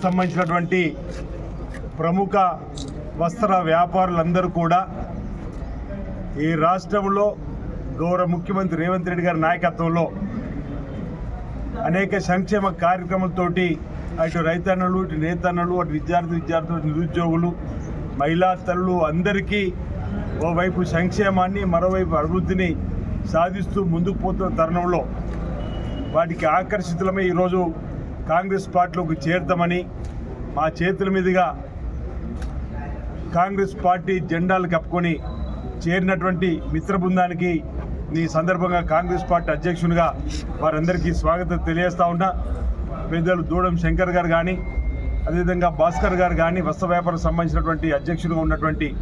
సంబంధించినటువంటి ప్రముఖ వస్త్ర వ్యాపారులందరూ కూడా ఈ రాష్ట్రంలో గౌరవ ముఖ్యమంత్రి రేవంత్ రెడ్డి గారి నాయకత్వంలో అనేక సంక్షేమ కార్యక్రమాలతోటి అటు రైతన్నలు ఇటు నేతన్నలు అటు విద్యార్థి విద్యార్థులు నిరుద్యోగులు మహిళా తల్లు అందరికీ ఓవైపు సంక్షేమాన్ని మరోవైపు అభివృద్ధిని సాధిస్తూ ముందుకు పోతున్న తరుణంలో వాటికి ఆకర్షితులమై ఈరోజు కాంగ్రెస్ పార్టీలోకి చేరుతామని మా చేతుల మీదుగా కాంగ్రెస్ పార్టీ జెండాలు కప్పుకొని చేరినటువంటి మిత్ర బృందానికి ఈ సందర్భంగా కాంగ్రెస్ పార్టీ అధ్యక్షునిగా వారందరికీ స్వాగతం తెలియజేస్తా ఉన్నా. పెద్దలు దూడం శంకర్ గారు కానీ అదేవిధంగా భాస్కర్ గారు కానీ వస్త్ర వ్యాపారం సంబంధించినటువంటి అధ్యక్షుడిగా ఉన్నటువంటి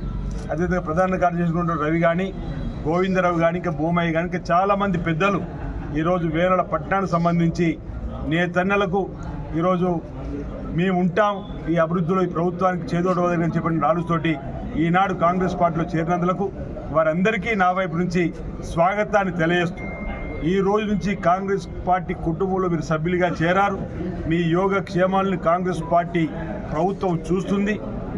అదేవిధంగా ప్రధాన కార్యదర్శి రవి కానీ గోవిందరావు కానీ ఇంకా భూమయ్య కానీ ఇంకా చాలామంది పెద్దలు ఈరోజు వేరల పట్టణానికి సంబంధించి నేతన్నలకు ఈరోజు మేము ఉంటాం ఈ అభివృద్ధిలో ఈ ప్రభుత్వానికి చేదోడవదని చెప్పిన రాలుస్తోటి ఈనాడు కాంగ్రెస్ పార్టీలో చేరినందులకు వారందరికీ నా వైపు నుంచి స్వాగతాన్ని తెలియజేస్తూ ఈ రోజు నుంచి కాంగ్రెస్ పార్టీ కుటుంబంలో మీరు సభ్యులుగా చేరారు. మీ యోగ క్షేమాలను కాంగ్రెస్ పార్టీ ప్రభుత్వం చూస్తుంది.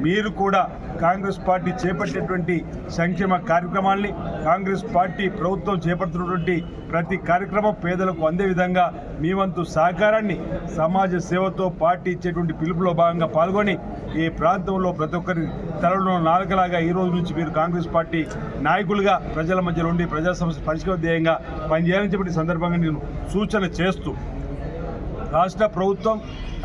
మీరు కూడా కాంగ్రెస్ పార్టీ చేపట్టేటువంటి సంక్షేమ కార్యక్రమాల్ని కాంగ్రెస్ పార్టీ ప్రభుత్వం చేపడుతున్నటువంటి ప్రతి కార్యక్రమం పేదలకు అందే విధంగా మీ వంతు సహకారాన్ని సమాజ సేవతో పార్టీ ఇచ్చేటువంటి పిలుపులో భాగంగా పాల్గొని ఈ ప్రాంతంలో ప్రతి ఒక్కరి తలలో నాలుకలాగా ఈ రోజు నుంచి మీరు కాంగ్రెస్ పార్టీ నాయకులుగా ప్రజల మధ్యలో ఉండి ప్రజా సమస్య పరిష్కార ధ్యేయంగా పనిచేయాలని చెప్పిన సందర్భంగా నేను సూచన చేస్తూ రాష్ట్ర ప్రభుత్వం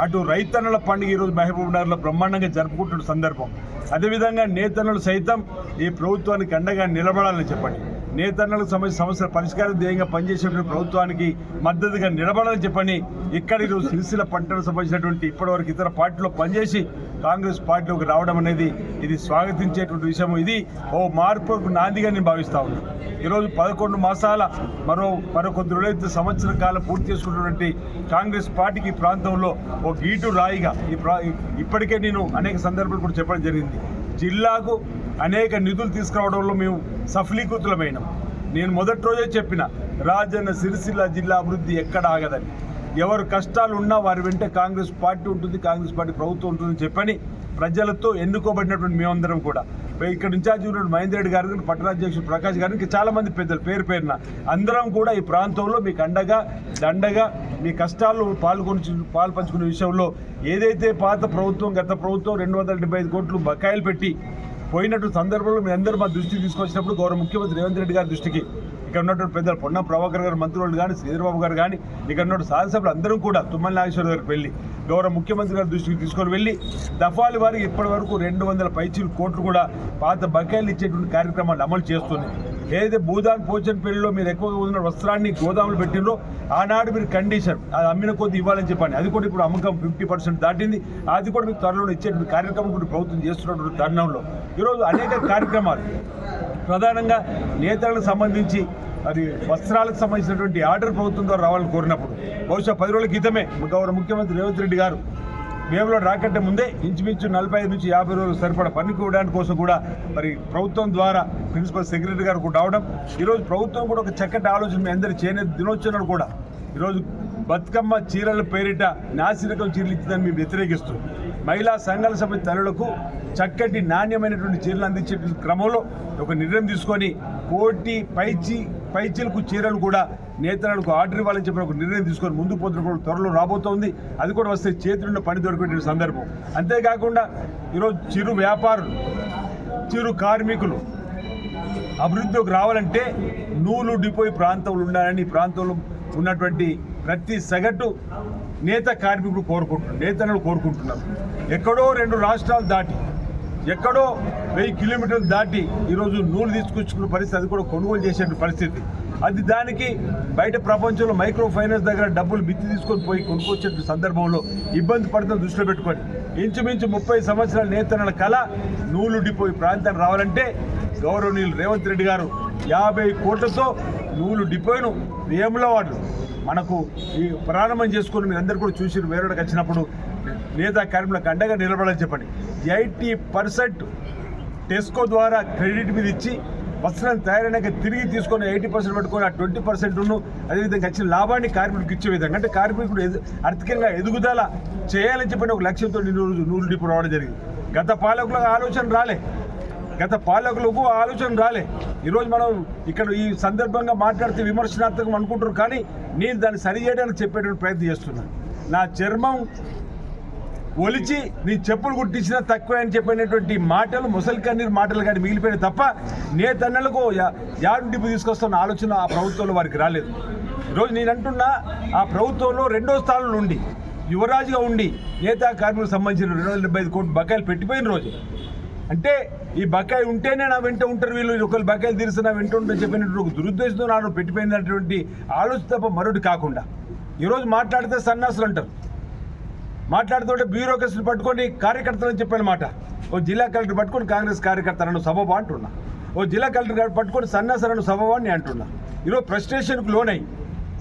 అటు రైతన్నుల పండుగ ఈరోజు మహబూబ్ నగర్లో బ్రహ్మాండంగా జరుపుకుంటున్న సందర్భం. అదేవిధంగా నేతన్నులు సైతం ఈ ప్రభుత్వానికి అండగా నిలబడాలని చెప్పండి. నేతన్నులకు సమస్య సమస్యల పరిష్కారం ధ్యేయంగా పనిచేసేటువంటి ప్రభుత్వానికి మద్దతుగా నిలబడాలని చెప్పని ఇక్కడ ఈరోజు సిరిసిల పంటలకు సంబంధించినటువంటి ఇప్పటివరకు ఇతర పార్టీలో పనిచేసి కాంగ్రెస్ పార్టీలోకి రావడం అనేది ఇది స్వాగతించేటువంటి విషయం ఇది ఓ మార్పుకు నాందిగా నేను భావిస్తా ఉన్నాను ఈరోజు పదకొండు మాసాల మరో మరో కొద్ది రోజులైతే సంవత్సర కాలం పూర్తి చేసుకున్నటువంటి కాంగ్రెస్ పార్టీకి ఈ ప్రాంతంలో ఓ గీటు రాయిగా ఈ ప్రా ఇప్పటికే నేను అనేక సందర్భాలు కూడా చెప్పడం జరిగింది. జిల్లాకు అనేక నిధులు తీసుకురావడంలో మేము సఫలీకృతులమైనాం. నేను మొదటి రోజే చెప్పిన రాజన్న సిరిసిల్ల జిల్లా అభివృద్ధి ఎక్కడ ఆగదని. ఎవరు కష్టాలు ఉన్నా వారి వెంట కాంగ్రెస్ పార్టీ ఉంటుంది కాంగ్రెస్ పార్టీ ప్రభుత్వం ఉంటుందని చెప్పని ప్రజలతో ఎన్నుకోబడినటువంటి మేమందరం కూడా. ఇక్కడ ఇన్ఛార్జ్ ఉన్నటువంటి మహేందర్ రెడ్డి గారు పట్టణాధ్యక్షుడు ప్రకాష్ గారికి ఇంకా చాలా మంది పెద్దలు పేరు పేరున అందరం కూడా ఈ ప్రాంతంలో మీకు అండగా దండగా మీ కష్టాల్లో పాల్గొని పాలు పంచుకునే విషయంలో ఏదైతే పాత ప్రభుత్వం గత ప్రభుత్వం రెండు వందల డెబ్బై ఐదు కోట్లు బకాయిలు పెట్టి పోయినట్టు సందర్భంలో మీ అందరూ మా దృష్టికి తీసుకొచ్చినప్పుడు గౌరవ ముఖ్యమంత్రి రేవంత్ రెడ్డి గారి దృష్టికి ఇక్కడ ఉన్నటువంటి పెద్దలు పొన్న ప్రభాకర్ గారు మంత్రులు కానీ శ్రీధరబాబు గారు కానీ ఇక్కడ ఉన్నటువంటి శాసనసభ్యులు అందరూ కూడా తుమ్మల నాగేశ్వర గారికి వెళ్ళి గౌరవ ముఖ్యమంత్రి గారి దృష్టికి తీసుకొని వెళ్ళి దఫాలు వారికి ఇప్పటి వరకు రెండు వందల పైచీలు కోట్లు కూడా పాత బకాయిలు ఇచ్చేటువంటి కార్యక్రమాలు అమలు చేస్తున్నాయి. ఏదైతే భూదాన్ పోచన్పల్లిలో మీరు ఎక్కువగా ఉన్న వస్త్రాన్ని గోదాములు పెట్టినో ఆనాడు మీరు కండిషన్ అది అమ్మిన కొద్ది ఇవ్వాలని చెప్పండి. అది కూడా ఇప్పుడు అమ్మకం ఫిఫ్టీ పర్సెంట్ దాటింది. అది కూడా మీకు త్వరలో ఇచ్చేటువంటి కార్యక్రమం కూడా ప్రభుత్వం చేస్తున్నటువంటి తరుణంలో. ఈరోజు అనేక కార్యక్రమాలు. ప్రధానంగా నేతలకు సంబంధించి అది వస్త్రాలకు సంబంధించినటువంటి ఆర్డర్ ప్రభుత్వం ద్వారా రావాలని కోరినప్పుడు బహుశా పది రోజుల క్రితమే గౌరవ ముఖ్యమంత్రి రేవంత్ రెడ్డి గారు వేములో రాకంటే ముందే ఇంచుమించు నలభై ఐదు నుంచి యాభై రోజులు సరిపడా పనికి ఇవ్వడానికి కోసం కూడా మరి ప్రభుత్వం ద్వారా ప్రిన్సిపల్ సెక్రటరీ గారు కూడా రావడం. ఈరోజు ప్రభుత్వం కూడా ఒక చక్కటి ఆలోచన మీ అందరి చేనేత దినోత్సవం కూడా. ఈరోజు బతుకమ్మ చీరల పేరిట నాసిరకం చీరలు ఇచ్చిందని మేము వ్యతిరేకిస్తూ మహిళా సంఘాల సభ్య తల్లులకు చక్కటి నాణ్యమైనటువంటి చీరలు అందించే క్రమంలో ఒక నిర్ణయం తీసుకొని కోటి పైచి పైచీలకు చీరలు కూడా నేతలకు ఆర్డర్ ఇవ్వాలని చెప్పిన ఒక నిర్ణయం తీసుకొని ముందు పోతున్న త్వరలో రాబోతోంది. అది కూడా వస్తే చేతులున్న పని దొరికే సందర్భం. అంతేకాకుండా ఈరోజు చిరు వ్యాపారులు చిరు కార్మికులు అభివృద్ధిలోకి రావాలంటే నూలు డిపోయి ప్రాంతంలో ఉండాలని ఈ ప్రాంతంలో ఉన్నటువంటి ప్రతి సగటు నేత కార్మికుడు కోరుకుంటున్నారు నేతలు కోరుకుంటున్నారు. ఎక్కడో రెండు రాష్ట్రాలు దాటి ఎక్కడో వెయ్యి కిలోమీటర్లు దాటి ఈరోజు నూనె తీసుకొచ్చుకున్న పరిస్థితి అది కూడా కొనుగోలు చేసే పరిస్థితి. అది దానికి బయట ప్రపంచంలో మైక్రో ఫైనాన్స్ దగ్గర డబ్బులు బిత్తి తీసుకొని పోయి కొనుక్కొచ్చే సందర్భంలో ఇబ్బంది పడుతున్న దృష్టిలో పెట్టుకొని ఇంచుమించు ముప్పై సంవత్సరాల నేతల కళ నూలు డిపో ఈ ప్రాంతానికి రావాలంటే గౌరవనీయులు రేవంత్ రెడ్డి గారు యాభై కోట్లతో నూలు డిపోను వేముల వాడు మనకు ఈ ప్రారంభం చేసుకుని మీరు అందరు కూడా చూసి వేరేకి వచ్చినప్పుడు నేత కార్మికులకు అండగా నిలబడాలని చెప్పండి. ఎయిటీ పర్సెంట్ టెస్కో ద్వారా క్రెడిట్ మీద ఇచ్చి వస్త్రం తయారైనాక తిరిగి తీసుకొని ఎయిటీ పర్సెంట్ పెట్టుకొని ఆ ట్వంటీ పర్సెంట్ను అదేవిధంగా వచ్చిన లాభాన్ని కార్మికుడికి ఇచ్చే విధంగా అంటే కార్మికుడు ఎదు ఆర్థికంగా ఎదుగుదల చేయాలని చెప్పిన ఒక లక్ష్యంతో నూరు నూరు డిపో రావడం జరిగింది. గత పాలకులకు ఆలోచన రాలే. గత పాలకులకు ఆలోచన రాలే. ఈరోజు మనం ఇక్కడ ఈ సందర్భంగా మాట్లాడితే విమర్శనాత్మకం అనుకుంటారు కానీ నేను దాన్ని సరి చేయడానికి చెప్పేటువంటి ప్రయత్నం చేస్తున్నాను నా చర్మం ఒలిచి నీ చెప్పులు కుట్టించినా తక్కువ అని చెప్పినటువంటి మాటలు ముసలి కన్నీరు మాటలు కానీ మిగిలిపోయిన తప్ప నేతన్నలకు యాడు డిప్పు తీసుకొస్తున్న ఆలోచన ఆ ప్రభుత్వంలో వారికి రాలేదు. ఈరోజు నేను అంటున్నా ఆ ప్రభుత్వంలో రెండో స్థానంలో ఉండి యువరాజుగా ఉండి నేతా కార్మికులకు సంబంధించిన రెండు వందల డెబ్బై ఐదు కోట్లు బకాయిలు పెట్టిపోయిన రోజు. అంటే ఈ బకాయి ఉంటేనే నా వెంట ఉంటారు వీళ్ళు ఒకళ్ళు బకాయిలు తీరిస్తే నా వెంట ఉంటుందని చెప్పినటువంటి ఒక దురుద్దేశంతో నాడు పెట్టిపోయినటువంటి ఆలోచన తప్ప మరొకటి కాకుండా. ఈరోజు మాట్లాడితే సన్నాసులు అంటారు. మాట్లాడుతుంటే బ్యూరోక్రసీని పట్టుకొని కార్యకర్తలని చెప్పిన మాట. ఓ జిల్లా కలెక్టర్ పట్టుకొని కాంగ్రెస్ కార్యకర్తలను సభవా అంటున్నా. ఓ జిల్లా కలెక్టర్ గారు పట్టుకొని సన్నాసలను సభబా అంటున్నా. ఈరోజు ఫ్రస్ట్రేషన్కు లోనై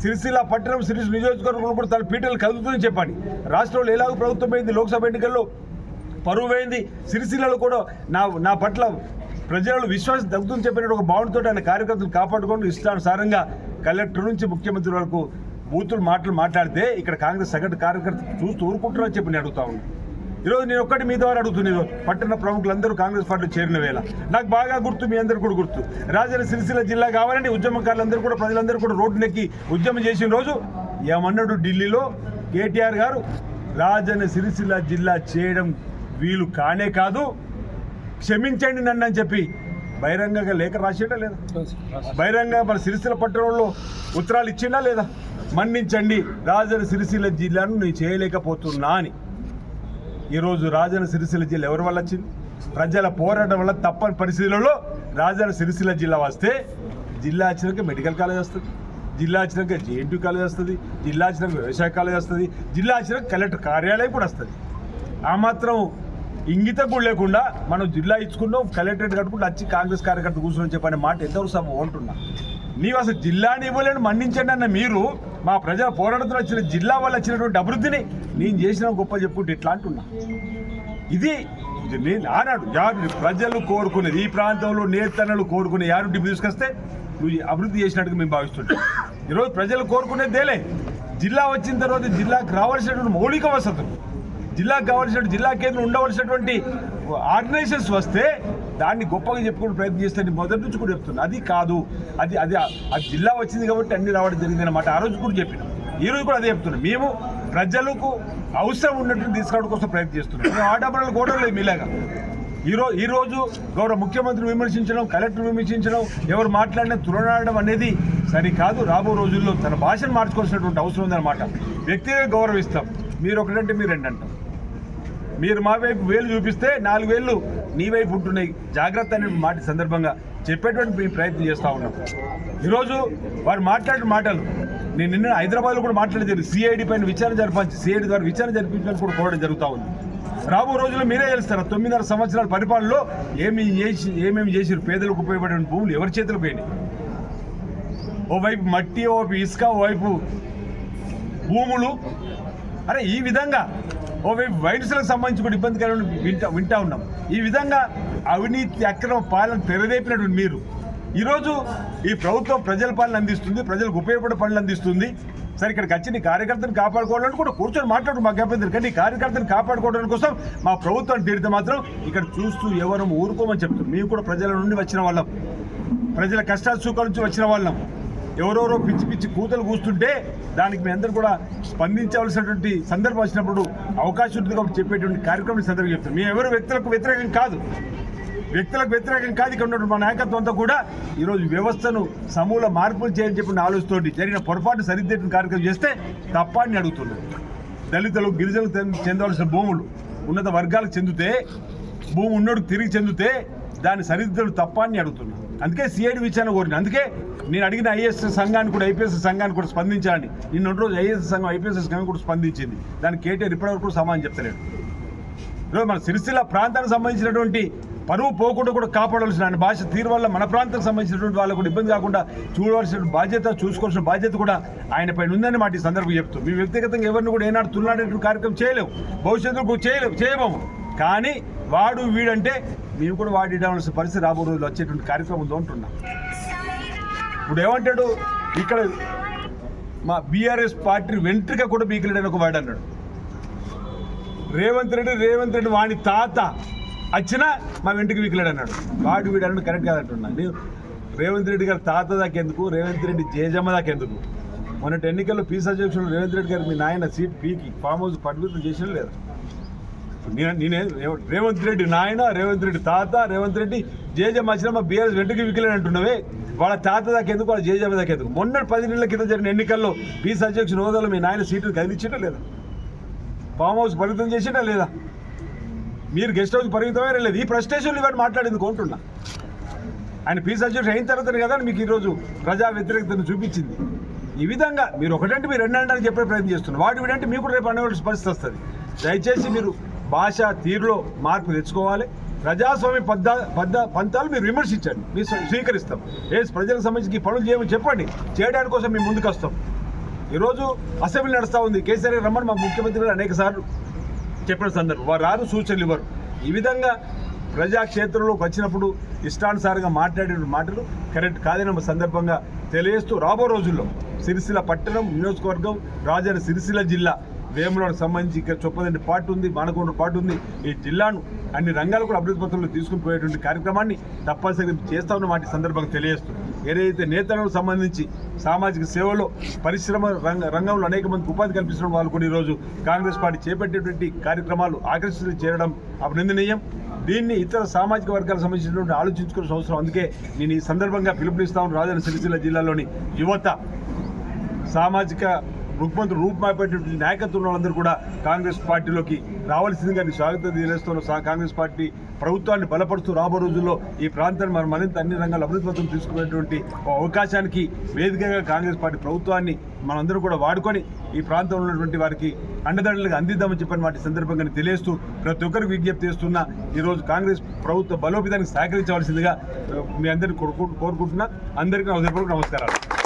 సిరిసిల్ల పట్టణం సిరిసి నియోజకవర్గంలో కూడా తన పీటలు కలుగుతుందని చెప్పండి రాష్ట్రంలో ఎలాగో ప్రభుత్వం పోయింది లోక్సభ ఎన్నికల్లో పరువు పోయింది. సిరిసిల్లలో కూడా నా నా పట్ల ప్రజలు విశ్వాసం తగ్గుతుందని చెప్పినట్టు ఒక భావనతో ఆయన కార్యకర్తలు కాపాడుకొని ఇష్టానుసారంగా కలెక్టర్ నుంచి ముఖ్యమంత్రి వరకు బూతులు మాటలు మాట్లాడితే ఇక్కడ కాంగ్రెస్ సగటు కార్యకర్త చూస్తూ ఊరుకుంటారని చెప్పి నేను అడుగుతా ఉన్నాను ఈరోజు నేను ఒక్కటి మీ ద్వారా అడుగుతున్నా ఈరోజు. పట్టణ ప్రముఖులందరూ కాంగ్రెస్ పార్టీలో చేరిన వేళ. నాకు బాగా గుర్తు మీ అందరు కూడా గుర్తు. రాజన్న సిరిసిల్ల జిల్లా కావాలని ఉద్యమకారులందరూ కూడా ప్రజలందరూ కూడా రోడ్డునెక్కి ఉద్యమం చేసిన రోజు ఏమన్నాడు ఢిల్లీలో? కేటీఆర్ గారు రాజన్న సిరిసిల్ల జిల్లా చేయడం వీలు కానే కాదు క్షమించండి నన్ను అని చెప్పి బహిరంగంగా లేఖ రాసేటా లేదా? బహిరంగ మన సిరిసిల్ల పట్టణంలో ఉత్తరాలు ఇచ్చిండా లేదా? మన్నించండి. రాజన సిరిసిల్ల జిల్లాను నేను చేయలేకపోతున్నా అని ఈరోజు రాజన సిరిసిల్ల జిల్లా ఎవరి వల్ల వచ్చింది? ప్రజల పోరాటం వల్ల తప్పని పరిస్థితులలో రాజన సిరిసిల్ల జిల్లా వస్తే జిల్లా వచ్చినాక మెడికల్ కాలేజ్ వస్తుంది. జిల్లా వచ్చినాక జేఎన్టీ కాలేజ్ వస్తుంది. జిల్లా వచ్చినాక వ్యవసాయ కాలేజ్ వస్తుంది. జిల్లా వచ్చినాక కలెక్టర్ కార్యాలయం కూడా వస్తుంది. ఆ మాత్రం ఇంగిత కూడా లేకుండా మనం జిల్లా ఇచ్చుకున్నాం కలెక్టరేట్ కట్టుకుంటూ వచ్చి కాంగ్రెస్ కార్యకర్త కూర్చొని చెప్పనే మాట ఎంతవరకు సభ ఉంటున్నా నీవు అసలు జిల్లాని ఇవ్వలేని మన్నించండి అన్న మీరు మా ప్రజల పోరాటంతో వచ్చిన జిల్లా వల్ల వచ్చినటువంటి అభివృద్ధిని నేను చేసిన గొప్ప చెప్పుకుంటే ఇట్లా అంటున్నా. ఇది నేను ఆనాడు యారు ప్రజలు కోరుకునేది ఈ ప్రాంతంలో నేతన్నలు కోరుకునే యారు డిపి తీసుకొస్తే నువ్వు అభివృద్ధి చేసినట్టుగా మేము భావిస్తుంటాం. ఈరోజు ప్రజలు కోరుకునేదేలే జిల్లా వచ్చిన తర్వాత జిల్లాకు రావాల్సినటువంటి మౌలిక వసతులు జిల్లాకు కావాల్సిన జిల్లా కేంద్రం ఉండవలసినటువంటి ఆర్గనైజేషన్స్ వస్తే దాన్ని గొప్పగా చెప్పుకునే ప్రయత్నం చేస్తే మొదటి నుంచి కూడా చెప్తున్నా. అది కాదు. అది అది అది జిల్లా వచ్చింది కాబట్టి అన్ని రావడం జరిగింది అన్నమాట. ఆ రోజు కూడా చెప్పినాం. ఈ రోజు కూడా అదే చెప్తున్నాం. మేము ప్రజలకు అవసరం ఉన్నట్టు తీసుకురావడం కోసం ప్రయత్నం చేస్తున్నాం. మేము ఆడబడులు కూడా లేదు మీలాగా ఈరోజు ఈరోజు గౌరవ ముఖ్యమంత్రి విమర్శించడం కలెక్టర్ విమర్శించడం ఎవరు మాట్లాడినా తులనాడడం అనేది సరికాదు. రాబో రోజుల్లో తన భాషను మార్చుకోవాల్సినటువంటి అవసరం ఉందన్నమాట. వ్యక్తిగా గౌరవిస్తాం. మీరు ఒకటంటే మీరు రెండు అంటాం మీరు మా వైపు వేలు చూపిస్తే నాలుగు వేలు నీ వైపు ఉంటున్నాయి జాగ్రత్త అనే మాట సందర్భంగా చెప్పేటువంటి మేము ప్రయత్నం చేస్తూ ఉన్నాం. ఈరోజు వారు మాట్లాడిన మాటలు నేను నిన్న హైదరాబాద్లో కూడా మాట్లాడేది సిఐడి పైన విచారణ జరిపించి సిఐడి ద్వారా విచారణ జరిపించడానికి కూడా కోరడం జరుగుతూ ఉంది. రాబో రోజుల్లో మీరే తెలుస్తారు తొమ్మిదిన్నర సంవత్సరాల పరిపాలనలో ఏమి చేసి ఏమేమి చేసిరు పేదలకు ఉపయోగపడే భూములు ఎవరి చేతులు పోయినాయి? ఓవైపు మట్టి ఓవైపు ఇసుక ఓవైపు భూములు. అరే ఈ విధంగా ఓవైపు వైరస్లకు సంబంధించి కూడా ఇబ్బందికరమైన వింటా వింటా ఉన్నాం. ఈ విధంగా అవినీతి అక్రమ పాలన తెరదేపినటువంటి మీరు. ఈరోజు ఈ ప్రభుత్వం ప్రజల పాలన అందిస్తుంది ప్రజలకు ఉపయోగపడే పనులు అందిస్తుంది. సరే ఇక్కడికి వచ్చి నీ కార్యకర్తను కాపాడుకోవాలని కూడా కూర్చొని మాట్లాడు మాకు అభ్యంతరం కానీ ఈ కార్యకర్తను కాపాడుకోవడం కోసం మా ప్రభుత్వాన్ని తీరితే మాత్రం ఇక్కడ చూస్తూ ఎవరు ఊరుకోమని చెప్తాం. మేము కూడా ప్రజల నుండి వచ్చిన వాళ్ళం. ప్రజల కష్టాలు సుఖాల నుంచి వచ్చిన వాళ్ళం. ఎవరెవరో పిచ్చి పిచ్చి కూతలు కూస్తుంటే దానికి మీ అందరూ కూడా స్పందించవలసినటువంటి సందర్భం వచ్చినప్పుడు అవకాశం ఉంటుంది కాబట్టి చెప్పేటువంటి కార్యక్రమం ఈ సందర్భంగా చెప్తాం. మేము ఎవరు వ్యక్తులకు వ్యతిరేకం కాదు. వ్యక్తులకు వ్యతిరేకం కాదు. ఇక్కడ ఉన్నటువంటి మా నాయకత్వం అంతా కూడా ఈరోజు వ్యవస్థను సమూల మార్పులు చేయని చెప్పిన ఆలోచనతోటి జరిగిన పొరపాటు సరిదిద్దిన కార్యక్రమం చేస్తే తప్పని అడుగుతున్నారు. దళితులు గిరిజనులకు చెందవలసిన భూములు ఉన్నత వర్గాలకు చెందితే భూమి ఉన్నోడికి తిరిగి చెందితే దాన్ని సరిదిద్దడం తప్ప అని అడుగుతున్నాను అందుకే సిఐడి విచారణ కోరిన అందుకే నేను అడిగిన ఐఏఎస్ సంఘాన్ని కూడా ఐపీఎస్ సంఘాన్ని కూడా స్పందించాలని నిన్న రోజు ఐఏఎస్ సంఘం ఐపీఎస్ సంఘం కూడా స్పందించింది. దానికి కేటీఆర్ ఇప్పటివరకు కూడా సమాధానం చెప్తలేడు. ఈరోజు మన సిరిసిల్ల ప్రాంతానికి సంబంధించినటువంటి పరువు పోకుండా కూడా కాపాడవలసిన ఆయన భాష తీరు వల్ల మన ప్రాంతానికి సంబంధించినటువంటి వాళ్ళకు కూడా ఇబ్బంది కాకుండా చూడవలసిన బాధ్యత చూసుకోవాల్సిన బాధ్యత కూడా ఆయన పైన ఉందని మాట ఈ సందర్భం చెప్తూ మీ వ్యక్తిగతంగా ఎవరిని కూడా ఏనాడు తులనాడేటువంటి కార్యక్రమం చేయలేము భవిష్యత్తులో చేయలేము చేయబోము. కానీ వాడు వీడంటే మేము కూడా వాడిడాల్సిన పరిస్థితి రాబో రోజులు వచ్చేటువంటి కార్యక్రమం ఉందో ఇప్పుడు ఏమంటాడు ఇక్కడ మా బీఆర్ఎస్ పార్టీ వెంట్రిక కూడా బీకిలేడని ఒక వాడు అన్నాడు. రేవంత్ రెడ్డి రేవంత్ రెడ్డి వాడి తాత వచ్చినా మా వెంటికి వీకిలేడు అన్నాడు వాడు వీడు అన్నాడు కరెక్ట్ కాదంటున్నా నేను రేవంత్ రెడ్డి గారి తాత దాకెందుకు? రేవంత్ రెడ్డి జేజమ్మ దాకెందుకు? మొన్నటి ఎన్నికల్లో పీస్ అధ్యక్షుడు రేవంత్ రెడ్డి గారు మీ నాయన సీట్ పీకి ఫామ్ హౌస్ పట్టుకుని చేసిన లేదు? నేను నేనే రేవ- రేవంత్ రెడ్డి నాయన రేవంత్ రెడ్డి తాత రేవంత్ రెడ్డి జేజమ్మ వచ్చినా మా బీఆర్ఎస్ వెంటకి వికిలేడు అంటున్నావే వాళ్ళ తాత దాకెందుకు వాళ్ళ జేజమ్మ దాకెందుకు మొన్న పది నెలల కింద జరిగిన ఎన్నికల్లో పీస్ అధ్యక్షుడు హోదాలో మీ నాయన సీట్లు కదిలించడం లేదా? ఫామ్ హౌస్ పరిమితం చేసినా లేదా? మీరు గెస్ట్ హౌస్ పరిమితమే లేదు? ఈ ప్రస్టేషన్లు ఇవాళ మాట్లాడేందుకు కొంటున్నా. ఆయన పీస్ అధ్యక్షుడు అయిన తర్వాతనే కదా మీకు ఈరోజు ప్రజా వ్యతిరేకతను చూపించింది. ఈ విధంగా మీరు ఒకటంటే మీరు రెండంటే చెప్పే ప్రయత్నం చేస్తున్నారు. వాటి వీడంటే మీకు కూడా రేపు అనేవాళ్ళు పరిస్థితి వస్తుంది. దయచేసి మీరు భాష తీరులో మార్పు తెచ్చుకోవాలి. ప్రజాస్వామ్య పద్ధ పద్ధ పంతాలు మీరు విమర్శించండి. మీరు స్వీకరిస్తాం. ఏ ప్రజలకు సంబంధించి పనులు చేయమని చెప్పండి. చేయడానికి కోసం మేము ముందుకు వస్తాం ఈరోజు అసెంబ్లీ నడుస్తూ ఉంది. కేసీఆర్ రమ్మని మా ముఖ్యమంత్రి గారు అనేక సార్లు చెప్పిన సందర్భం. వారు రారు సూచనలు ఇవ్వరు. ఈ విధంగా ప్రజాక్షేత్రంలోకి వచ్చినప్పుడు ఇష్టానుసారంగా మాట్లాడిన మాటలు కరెక్ట్ కాదని సందర్భంగా తెలియజేస్తూ రాబో రోజుల్లో సిరిసిల్ల పట్టణం నియోజకవర్గం రాజన్న సిరిసిల్ల జిల్లా వేములకు సంబంధించి ఇక్కడ చొప్పదండి పార్ట్ ఉంది మానకొండ పార్ట్ ఉంది. ఈ జిల్లాను అన్ని రంగాలు కూడా అభివృద్ధి పత్రంలో తీసుకుని పోయేటువంటి కార్యక్రమాన్ని తప్పనిసరిగా చేస్తా ఉన్న వాటి సందర్భంగా తెలియజేస్తూ. ఏదైతే నేతలకు సంబంధించి సామాజిక సేవలో పరిశ్రమ రంగ రంగంలో అనేక మందికి ఉపాధి కల్పించడం వాళ్ళు కూడా ఈరోజు కాంగ్రెస్ పార్టీ చేపట్టేటువంటి కార్యక్రమాలు ఆకర్షితులు చేయడం అభినందనీయం. దీన్ని ఇతర సామాజిక వర్గాలకు సంబంధించినటువంటి ఆలోచించుకునే అవసరం. అందుకే నేను ఈ సందర్భంగా పిలుపునిస్తాను రాజన్న సిరిసిల్ల జిల్లాలోని యువత సామాజిక రుగ్మంతులు రూపుమాపేటటువంటి నాయకత్వం వాళ్ళందరూ కూడా కాంగ్రెస్ పార్టీలోకి రావాల్సిందిగా స్వాగతం తెలియజేస్తున్న కాంగ్రెస్ పార్టీ ప్రభుత్వాన్ని బలపరుస్తూ రాబో రోజుల్లో ఈ ప్రాంతాన్ని మనం మరింత అన్ని రంగాల్లో అభివృద్ధి తీసుకునేటువంటి అవకాశానికి వేదికగా కాంగ్రెస్ పార్టీ ప్రభుత్వాన్ని మనందరూ కూడా వాడుకొని ఈ ప్రాంతంలో ఉన్నటువంటి వారికి అండదండలుగా అందిద్దామని చెప్పిన వాటి సందర్భంగా నేను తెలియజేస్తూ ప్రతి ఒక్కరికి విజ్ఞప్తి చేస్తున్న ఈరోజు కాంగ్రెస్ ప్రభుత్వ బలోపేతానికి సహకరించవలసిందిగా మీ అందరినీ కోరుకుంటున్నా. అందరికీ హృదయపూర్వక నమస్కారాలు.